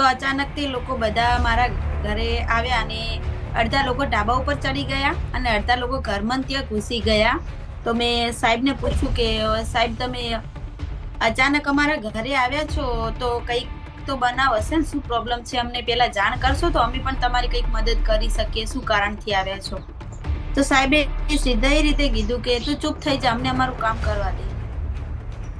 તો અચાનક તે લોકો બધા મારા ઘરે આવ્યા અને અડધા લોકો ઢાબા ઉપર ચડી ગયા અને અડધા લોકો ઘરમાં ત્યાં ઘૂસી ગયા. તો મેં સાહેબને પૂછ્યું કે સાહેબ, તમે અચાનક અમારા ઘરે આવ્યા છો? તો કંઈક તો બનાવ હશે ને? શું પ્રોબ્લેમ છે? અમને પહેલાં જાણ કરશો તો અમે પણ તમારી કંઈક મદદ કરી શકીએ. શું કારણથી આવ્યા છો? તો સાહેબે સીધા એ રીતે કીધું કે, તું ચૂપ થઈ જા, અમને અમારું કામ કરવા દે.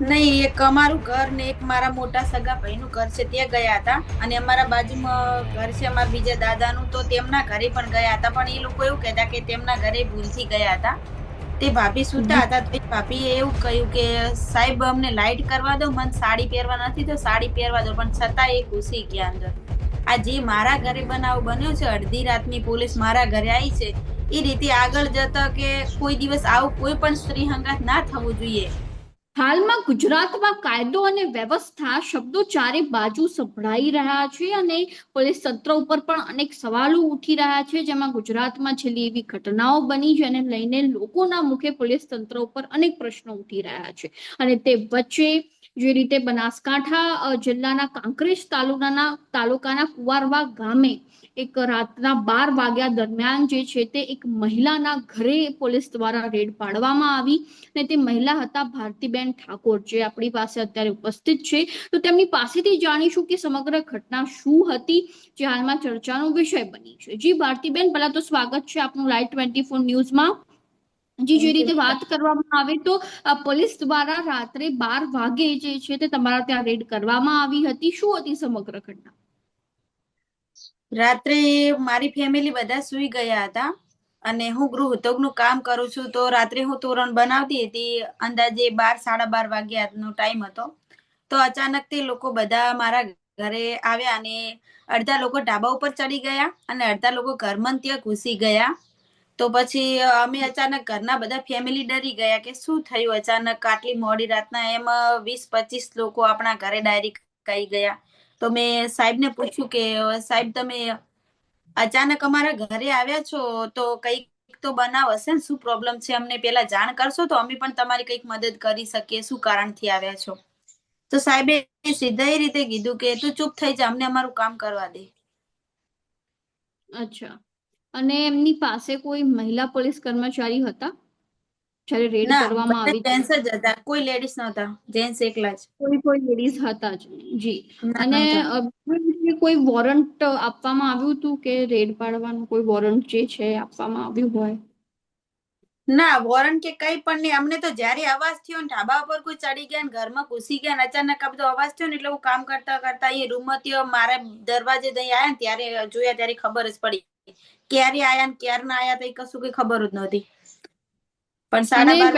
નહીં, એક અમારું ઘર ને એક મારા મોટા સગા ભાઈનું ઘર છે, ત્યાં ગયા હતા. અને અમારા બાજુમાં ઘર છે, અમારા બીજા દાદાનું, તો તેમના ઘરે પણ ગયા હતા. પણ એ લોકો એવું કહેતા કે તેમના ઘરે ભૂલથી ગયા હતા. તે ભાભી સુતા હતા. તો ભાભીએ એવું કહ્યું કે, સાહેબ, અમને લાઇટ કરવા દો, મને સાડી પહેરવા નથી તો સાડી પહેરવા દો. પણ છતાં એ ઘૂસી ગયા અંદર. આ જે મારા ઘરે બનાવ બન્યો છે, અડધી રાતની પોલીસ મારા ઘરે આવી છે, એ રીતે આગળ જતા કે કોઈ દિવસ આવું કોઈ પણ સ્ત્રી હંગાત ના થવું જોઈએ. હાલમાં ગુજરાતમાં કાયદો અને વ્યવસ્થા શબ્દો ચારે બાજુ સંભળાઈ રહ્યા છે અને પોલીસ તંત્ર ઉપર પણ અનેક સવાલો ઉઠી રહ્યા છે. જેમાં ગુજરાતમાં છેલ્લી એવી ઘટનાઓ બની જેને લઈને લોકોના મુખે પોલીસ તંત્ર ઉપર અનેક પ્રશ્નો ઉઠી રહ્યા છે. અને તે વચ્ચે જે રીતે બનાસકાંઠા જિલ્લાના કાંકરેજ તાલુકાના તાલુકાના કુવારવા ગામે એક રાતના બાર વાગ્યા દરમિયાન જે છે તે એક મહિલાના ઘરે પોલીસ દ્વારા રેડ પાડવામાં આવી અને તે મહિલા હતા ભારતીબેન ઠાકોર જે આપણી પાસે અત્યારે ઉપસ્થિત છે, તો તેમની પાસેથી જાણીશું કે સમગ્ર ઘટના શું હતી, જે હાલમાં ચર્ચાનો વિષય બની છે. જી ભારતીબેન, પહેલા તો સ્વાગત છે આપનું લાઈવ ટ્વેન્ટી ફોર ન્યૂઝમાં. જી, જે રીતે વાત કરવામાં આવે તો પોલીસ દ્વારા રાત્રે બાર વાગે જે છે તે તમારા ત્યાં રેડ કરવામાં આવી હતી. શું હતી સમગ્ર ઘટના? રાત્રે મારી ફેમિલી બધા સુઈ ગયા હતા. અને હું ગૃહ ઉદ્યોગનું કામ કરું છું, તો રાત્રે હું તોરણ બનાવતી હતી. અંદાજે બાર, સાડા બાર વાગ્યાનો ટાઈમ હતો. તો અચાનક તે લોકો બધા મારા ઘરે આવ્યા અને અડધા લોકો ઢાબા ઉપર ચડી ગયા અને અડધા લોકો ઘરમાં ને ત્યાં ઘૂસી ગયા. તો પછી અમે અચાનક ઘરના બધા ફેમિલી ડરી ગયા કે શું થયું? અચાનક આટલી મોડી રાતના એમ વીસ, પચીસ લોકો આપણા ઘરે ડાયરી કહી ગયા. તો મેં સાહેબને પૂછ્યું કે, સાહેબ, તમે અચાનક અમારા ઘરે આવ્યા છો તો કંઈક તો બનાવ હશે ને? શું પ્રોબ્લેમ છે? અમને પેલા જાણ કરશો તો અમે પણ તમારી કંઈક મદદ કરી શકીએ. શું કારણથી આવ્યા છો? તો સાહેબે સીધા એ રીતે કીધું કે તું ચૂપ થઈ જા, અમને અમારું કામ કરવા દે. અચ્છા. અને એમની પાસે કોઈ મહિલા પોલીસ કર્મચારી હતા? જ્યારે રેડ ના કરવામાં આવી જેન્ટ્સ જ હતા. કોઈ લેડીઝ નહોતા. જેન્ટ્સ એકલા જ. કોઈ કોઈ લેડીઝ હતા જ જી. અને કોઈ વોરંટ આપવામાં આવ્યું હતું કે રેડ પાડવાનું કોઈ વોરંટ જે છે આપવામાં આવ્યું હોય? ના વોરંટ કે કઈ પણ નહીં. અમને તો જ્યારે અવાજ થયો ને ઢાબા ઉપર કોઈ ચડી ગયા ને ઘરમાં ઘૂસી ગયા ને અચાનક આ બધો અવાજ થયો ને એટલે હું કામ કરતા કરતા એ રૂમ હતી મારા દરવાજે દઈ આયા ને ત્યારે જોયા ત્યારે ખબર જ પડી. ક્યારે આયા ને ક્યારના આયા તો કશું કઈ ખબર જ નહોતી. પણ સાડા બાર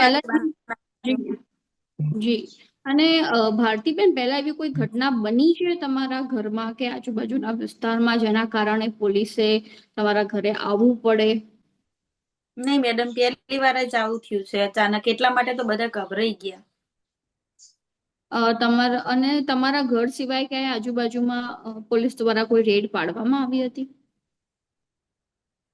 જી. અને ભારતીબેન પહેલા એવી કોઈ ઘટના બની છે તમારા ઘરમાં કે આજુબાજુના વિસ્તારમાં જેના કારણે પોલીસે તમારા ઘરે આવવું પડે? નહીં મેડમ પહેલી વાર જ આવું થયું છે. અચાનક એટલા માટે તો બધા ગભરાઈ ગયા. તમારા અને તમારા ઘર સિવાય ક્યાંય આજુબાજુમાં પોલીસ દ્વારા કોઈ રેડ પાડવામાં આવી હતી?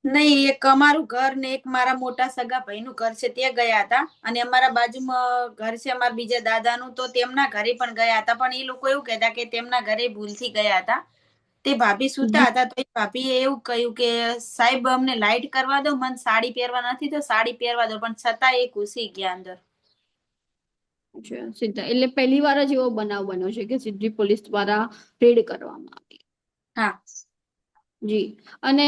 નહીં એક અમારું ઘર ને એક મારા મોટા સગા ભાઈનું ઘર છે ત્યાં ગયા હતા. અને અમારા બાજુમાં ઘર છે અમારા બીજા દાદાનું તો તેમના ઘરે પણ ગયા હતા. પણ એ લોકો એવું કહેતા કે તેમના ઘરે ભૂલથી ગયા હતા. તે ભાભી સુતા હતા તો એ ભાભીએ એવું કહ્યું કે સાહેબ અમને લાઈટ કરવા દો મને સાડી પહેરવા નથી તો સાડી પહેરવા દો પણ છતાં એ ઘૂસી ગયા અંદર. સીધા. એટલે પહેલી વાર જ એવો બનાવ બન્યો છે કે સીધી પોલીસ દ્વારા રેડ કરવામાં આવી. હા. જી. અને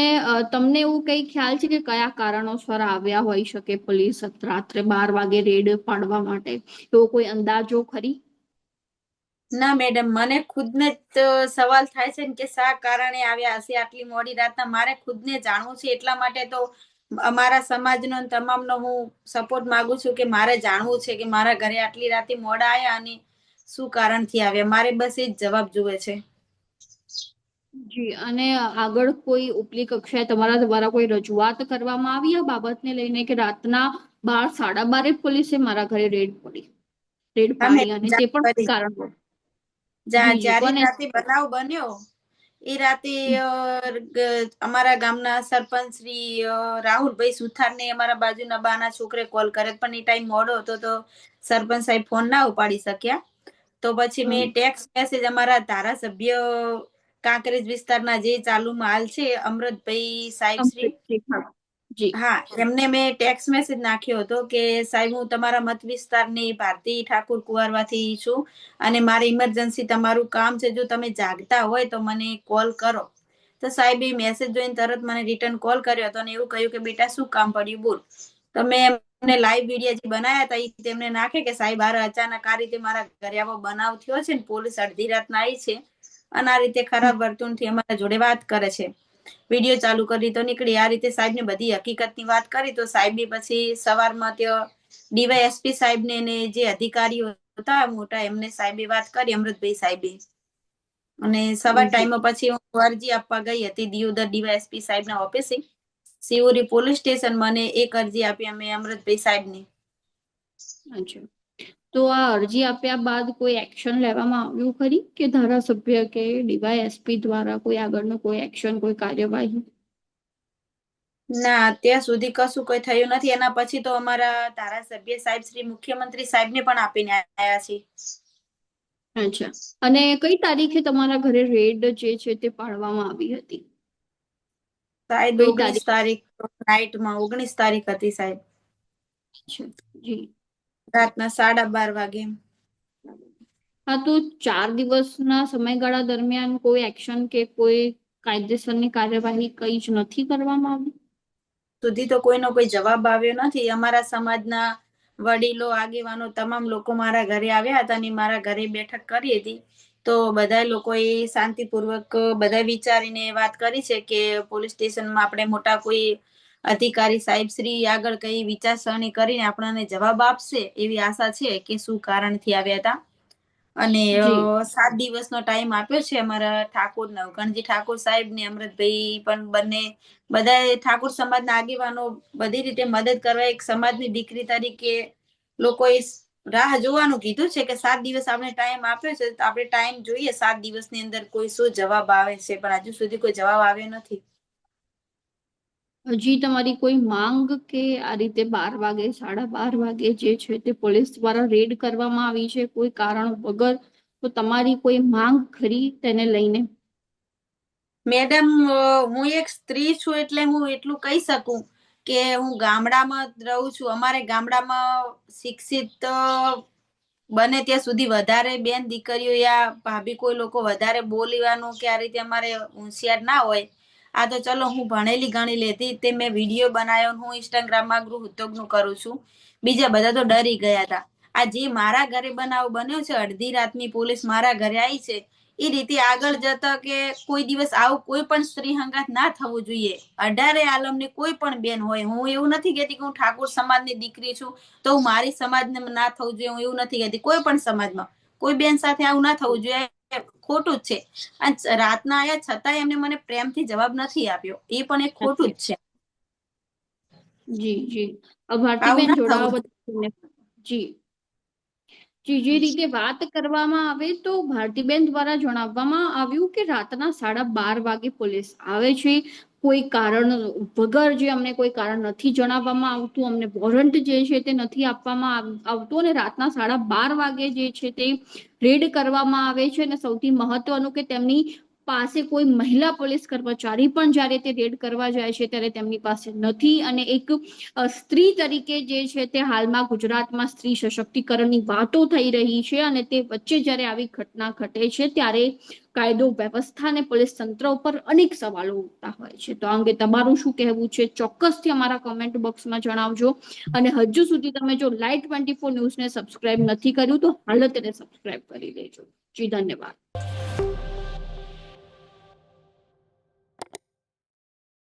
તમને એવું કઈ ખ્યાલ છે કે કયા કારણોસર આવ્યા હોઈ શકે પોલીસ રાત્રે બાર વાગે રેડ પાડવા માટે? એવો કોઈ અંદાજો ખરી? ના, મેડમ. મને ખુદને જ સવાલ થાય છે કે શા કારણે આવ્યા હશે? આટલી મોડી રાતના મારે ખુદને જાણવું છે. એટલા માટે તો અમારા સમાજનો તમામનો હું સપોર્ટ માંગુ છું કે મારે જાણવું છે કે મારા ઘરે આટલી રાતે મોડા આવ્યા અને શું કારણથી આવ્યા? મારે બસ એ જ જવાબ જુએ છે. જી અને આગળ કોઈ ઉપલી કક્ષાએ તમારા દ્વારા કોઈ રજૂઆત કરવામાં આવી આ બાબતને લઈને કે રાતના બાર સાડા બારે પોલીસે મારા ઘરે રેડ પડી. રેડ પાડી અને તે પણ કારણ જ્યારે રાતે બનાવ બન્યો એ રાતે અમારા ગામના સરપંચ શ્રી રાહુલભાઈ રાહુલભાઈ સુથારને અમારા બાજુના બાના છોકરે કોલ કરે પણ એ ટાઈમ મોડો હતો તો સરપંચ સાહેબ ફોન ના ઉપાડી શક્યા. તો પછી મેં ટેક્સ ટેક્સ્ટ મેસેજ અમારા ધારાસભ્ય કાંકરેજ વિસ્તારના જે ચાલુ માલ છે અમૃતભાઈ સાહેબ શ્રી? હા. એમને મેં ટેક્સ મેસેજ નાખ્યો હતો કે સાહેબ હું તમારા મત વિસ્તારની ભારતી ઠાકુર કુવારવાથી છું અને મારે ઇમરજન્સી તમારું કામ છે જો તમે જાગતા હોય તો મને કોલ કરો. તો સાહેબે મેસેજ જોઈને તરત મને રિટર્ન કોલ કર્યો હતો અને એવું કહ્યું કે બેટા શું કામ પડ્યું? બોલ. તો મેં એમને લાઈવ વીડિયો જે બનાવ્યા હતા એ તેમને નાખે કે સાહેબ આ અચાનક આ રીતે મારા ઘરે આવો બનાવ થયો છે ને પોલીસ અડધી રાતના આવી છે. અને આ રીતે ખરાબ વર્તનથી અમારા જોડે વાત કરે છે. વીડિયો ચાલુ કરી તો નીકળી. આ રીતે સાહેબને બધી હકીકતની વાત કરી તો સાહેબે પછી સવારમાં ત્યાં ડીવાયએસપી સાહેબને ને જે અધિકારીઓ હતા મોટા એમને સાહેબે વાત કરી અમૃતભાઈ સાહેબે. અને સવાર ટાઈમ પછી હું અરજી આપવા ગઈ હતી દિયોદર ડીવાયએસપી સાહેબના ઓફિસે. સિવોરી પોલીસ સ્ટેશન મને એક અરજી આપી અમે અમૃતભાઈ સાહેબની. અચ્છા. તો આ અરજી આપ્યા બાદ કોઈ એક્શન લેવામાં આવ્યું ખરી? કે ધારાસભ્ય કે ડીવાયએસપી દ્વારા કોઈ આગળનું કોઈ એક્શન કોઈ કાર્યવાહી? ના અત્યાર સુધી કશું કોઈ થયું નથી. એના પછી તો અમારા ધારાસભ્ય સાહેબ શ્રી મુખ્યમંત્રી સાહેબને પણ આપીને આવ્યા છે. અચ્છા. અને કઈ તારીખે તમારા ઘરે રેડ જે છે તે પાડવામાં આવી હતી? સાહેબ ઓગણીસ તારીખ? નાઇટમાં ઓગણીસ તારીખ હતી સાહેબ. જી. રાતના સાડા બાર વાગે. હા તો ચાર દિવસના સમયગાળા દરમિયાન કોઈ એક્શન કે કોઈ કાયદેસરની કાર્યવાહી કઈ જ નથી કરવામાં આવી? સુધી તો કોઈનો કોઈ જવાબ આવ્યો નથી. અમારા સમાજના વડીલો આગેવાનો તમામ લોકો મારા ઘરે આવ્યા હતા અને મારા ઘરે બેઠક કરી હતી. તો બધા લોકોએ શાંતિપૂર્વક બધા વિચારીને વાત કરી છે કે પોલીસ સ્ટેશનમાં આપણે મોટા કોઈ અધિકારી સાહેબ શ્રી આગળ કઈ વિચારસરણી કરીને આપણને જવાબ આપશે એવી આશા છે કે શું કારણથી આવ્યા હતા અને. સાત દિવસનો ટાઈમ આપ્યો છે અમારા ઠાકોર નવકણજી ઠાકોર સાહેબ ને અમૃતભાઈ પણ બંને બધા ઠાકોર સમાજના આગેવાનો બધી રીતે મદદ કરવા એક સમાજની દીકરી તરીકે લોકોએ રાહ જોવાનું કીધું છે કે સાત દિવસ આપણે ટાઈમ આપ્યો છે તો આપણે ટાઈમ જોઈએ સાત દિવસની અંદર કોઈ શું જવાબ આવે છે પણ હજુ સુધી કોઈ જવાબ આવ્યો નથી હજી તમારી કોઈ માંગ કે આ રીતે બાર વાગે, સાડા બાર વાગે જે છે તે પોલીસ દ્વારા રેડ કરવામાં આવી છે? કોઈ કારણ વગર તો તમારી કોઈ માંગ ખરી તેને લઈને? મેડમ હું એક સ્ત્રી છું એટલે હું એટલું કહી શકું કે હું ગામડામાં રહું છું. અમારે ગામડામાં શિક્ષિત બને ત્યાં સુધી વધારે બેન દીકરીઓ યા ભાભી કોઈ લોકો વધારે બોલીવાનું કે આ રીતે અમારે હોશિયાર ના હોય આ તો ચલો હું ભણેલી ગણી લેતી તે મેં વીડિયો બનાવ્યો હું ઇન્સ્ટાગ્રામમાં ગૃહ ઉદ્યોગનું કરું છું. બીજા બધા તો ડરી ગયા હતા આ જે મારા ઘરે બનાવ બન્યો છે, અડધી રાતની પોલીસ મારા ઘરે આવી છે એ રીતે આગળ જતા કે કોઈ દિવસ આવું કોઈ પણ સ્ત્રી હંગાત ના થવું જોઈએ. અઢારે આલમની કોઈ પણ બેન હોય, હું એવું નથી કહેતી કે હું ઠાકોર સમાજની દીકરી છું, તો હું મારી સમાજને ના થવું જોઈએ, હું એવું નથી કહેતી. કોઈ પણ સમાજમાં. કોઈ બેન સાથે આવું ના થવું જોઈએ. ખોટું જ છે. રાતના આયા છતાં એમને મને પ્રેમથી જવાબ નથી આપ્યો. એ પણ એક ખોટું જ છે. જી જી. ભારતીબેન જોડાવા થવું. બદલ ધન્યવાદ. જી જી જે. રીતે વાત કરવામાં આવે તો ભારતીબેન દ્વારા જણાવવામાં આવ્યું કે રાતના સાડા બાર વાગે પોલીસ આવે છે. કોઈ કારણ, વગર જે અમને કોઈ કારણ નથી જણાવવામાં આવતું, અમને વોરંટ જે છે તે નથી આપવામાં આવતું અને રાતના સાડા બાર વાગે જે છે તે રેડ કરવામાં આવે છે અને સૌથી મહત્વનું કે તેમની પાસે કોઈ મહિલા પોલીસ કર્મચારી પણ જ્યારે તે રેડ કરવા જાય છે ત્યારે તેમની પાસે નથી અને એક સ્ત્રી તરીકે જે છે તે હાલમાં ગુજરાતમાં સ્ત્રી સશક્તિકરણની વાતો થઈ રહી છે અને તે વચ્ચે જ્યારે આવી ઘટના ઘટે છે ત્યારે કાયદો, વ્યવસ્થા અને પોલીસ તંત્ર ઉપર અનેક સવાલો ઉઠતા હોય છે. તો આ અંગે તમારું શું કહેવું છે? ચોક્કસથી અમારા કોમેન્ટ બોક્સમાં જણાવજો. અને હજુ સુધી તમે જો લાઈટ ટ્વેન્ટી ફોર ન્યૂઝને સબસ્ક્રાઇબ નથી કર્યું તો હાલ તેને સબસ્ક્રાઇબ કરી લેજો. જી, ધન્યવાદ.